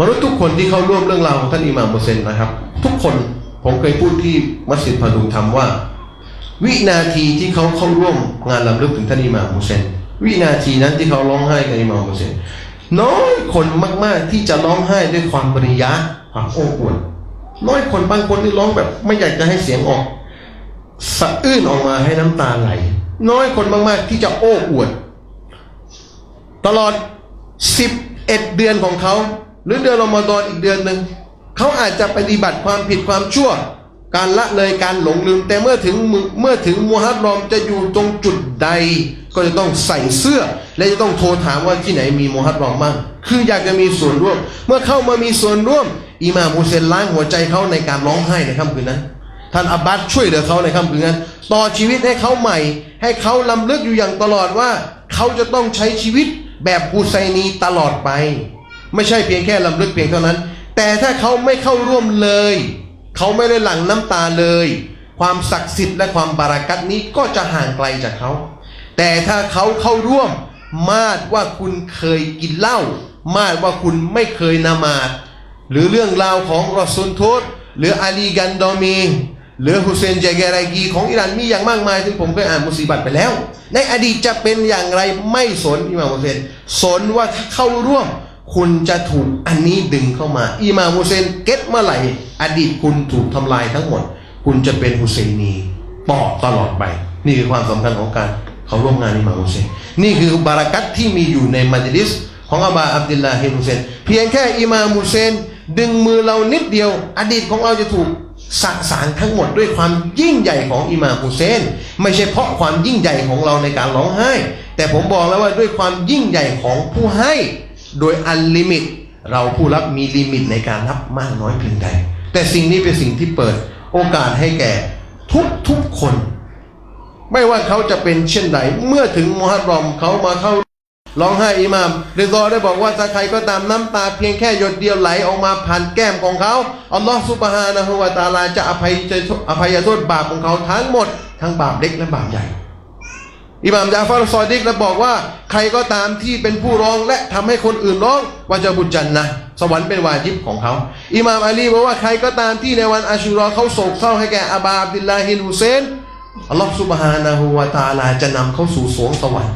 มนุษย์ทุกคนที่เข้าร่วมเรื่องราวของท่านอิหม่ามมุเซนนะครับ ทุกคนผมเคยพูดที่มัสยิดพาดุงธรรมว่า วินาทีที่เขาเข้าร่วมงานลำลึกถึงท่านอิหม่ามมุเซนวินาทีนั้นที่เขาร้องไห้กับอิหม่ามมุเซนน้อยคนมาก ๆที่จะร้องไห้ด้วยความปริยะความโอ้อวดน้อยคนบางคนที่ร้องแบบ ไม่อยากจะให้เสียงออกสะอื้นออกมาให้น้ำตาไหล น้อยคนมาก ๆ ที่จะโอ้อวด ตลอด 11 เดือนของเขา หรือเดือนรอมฎอนอีกเดือนหนึ่งเขาอาจจะปฏิบัติความผิดความชั่ว การละเลยการหลงลืม แต่เมื่อถึงเมื่อถึงมุฮัรรอมจะอยู่ตรงจุดใด ก็จะต้องใส่เสื้อ และจะต้องโทรถามว่าที่ไหนมีมุฮัรรอมบ้างคืออยากจะมีส่วนร่วม เมื่อเข้ามามีส่วนร่วมอิหม่ามฮุเซนล้างหัวใจเขาในการร้องไห้ในค่ำคืนนั้นท่านอับบาสช่วยเหลือเขาในค่ำคืนนั้นต่อชีวิตให้เขาใหม่ ให้เขาลำลึกอยู่อย่างตลอดว่า เขาจะต้องใช้ชีวิตแบบฮุไซนีตลอดไป ไม่ใช่เพียงแค่ลำลึกเพียงเท่านั้น แต่ถ้าเขาไม่เข้าร่วมเลย เขาไม่ได้หลั่งน้ำตาเลย ความศักดิ์สิทธิ์และความบารากัตนี้ก็จะห่างไกลจากเขา แต่ถ้าเขาเข้าร่วม มาดว่าคุณเคยกินเหล้ามาดว่าคุณไม่เคยนามาดหรือเรื่องราวของรอซุนโทษหรืออาลีกันดอมีหรือฮุเซนเจเกรากีของอิหร่านมีอย่างมากมายซึ่งผมเคยอ่านมุสีบัตไปแล้ว ในอดีตจะเป็นอย่างไรไม่สนอิหม่ามฮุเซนสนว่าถ้าเข้าร่วม คุณจะถูกอันนี้ดึงเข้ามา อิมามุเซนเก็ตเมื่อไหร่ อดีตคุณถูกทำลายทั้งหมด คุณจะเป็นฮุเซนีต่อตลอดไป นี่คือความสำคัญของการเขาร่วมงานอิมามุเซนนี่คือบารักัตที่มีอยู่ในมัจลิสของอับาอับดุลลาฮิบฮุเซนเพียงแค่อิมามุเซนดึงมือเรานิดเดียว อดีตของเราจะถูกสะสางทั้งหมดด้วยความยิ่งใหญ่ของอิมามฮุเซนไม่ใช่เพราะความยิ่งใหญ่ของเราในการร้องไห้ แต่ผมบอกแล้วว่าด้วยความยิ่งใหญ่ของผู้ให้ โดยอันลิมิต เราผู้รับมีลิมิตในการรับมากน้อยเพียงใด แต่สิ่งนี้เป็นสิ่งที่เปิดโอกาสให้แก่ทุกทุกๆคน ไม่ว่าเขาจะเป็นเช่นใดเมื่อถึงมุฮัรรอมเขามาเข้าร้องไห้อิหมามเรซอได้บอกว่าถ้าใครก็ตามน้ำตาเพียงแค่หยดเดียวไหลออกมาผ่านแก้มของเขาอัลลอฮฺซุบฮานะฮูวะตาลาจะอภัยจะอภัยโทษบาปของเขาทั้งหมด ทั้งบาปเล็กและบาปใหญ่ อิหม่ามยาฟาร์ซอดิกและบอกว่า ใครก็ตามที่เป็นผู้ร้องและทำให้คนอื่นร้องว่าจะบุญจันนะสวรรค์เป็นวาจิบของเขาอิหม่ามอาลีบอกว่าใครก็ตามที่ในวันอาชูรอเขาโศกเศร้าให้แก่อาบาบดุลลาฮินฮุเซนอัลลอฮฺซุบฮานะฮูวะตาลาจะนำเขาสู่สวงสวรรค์